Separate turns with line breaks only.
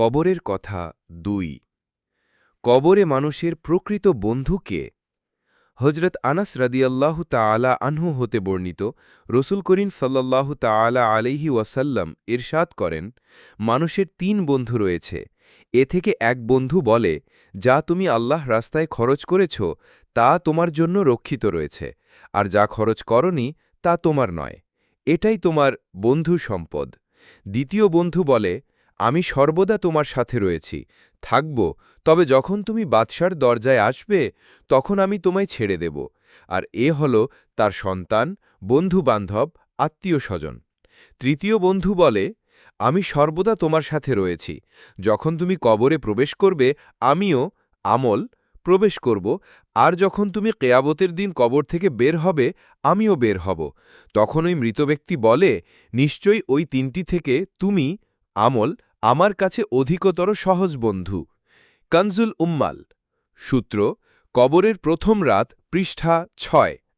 কবরের কথা দুই। কবরে মানুষের প্রকৃত বন্ধুকে হজরত আনাস রাদিয়াল্লাহু তাআলা আনহু হতে বর্ণিত রসুল করিম সাল্লাল্লাহু তাআলা আলাইহি ওয়াসাল্লাম ইরশাদ করেন, মানুষের তিন বন্ধু রয়েছে। এ থেকে এক বন্ধু বলে, যা তুমি আল্লাহ রাস্তায় খরচ করেছ, তা তোমার জন্য রক্ষিত রয়েছে। আর যা খরচ করনি, তা তোমার নয়। এটাই তোমার বন্ধু সম্পদ দ্বিতীয় বন্ধু বলে আমি সর্বদা তোমার সাথে রয়েছি, থাকব, তবে যখন তুমি বাদশার দরজায় আসবে, তখন আমি তোমায় ছেড়ে দেব। আর এ হল তার সন্তান, বন্ধু-বান্ধব আত্মীয় স্বজন তৃতীয় বন্ধু বলে, আমি সর্বদা তোমার সাথে রয়েছি, যখন তুমি কবরে প্রবেশ করবে, আমিও, আমল, প্রবেশ করব, আর যখন তুমি কেয়াবতের দিন কবর থেকে বের হবে, আমিও বের হব। তখন ওই মৃত ব্যক্তি বলে, নিশ্চয়ই ওই তিনটি থেকে তুমি, আমল আমার কাছে অধিকতর সহজ বন্ধু। কনজুল উম্মাল। সূত্র কবরের প্রথম রাত পৃষ্ঠা ছয়।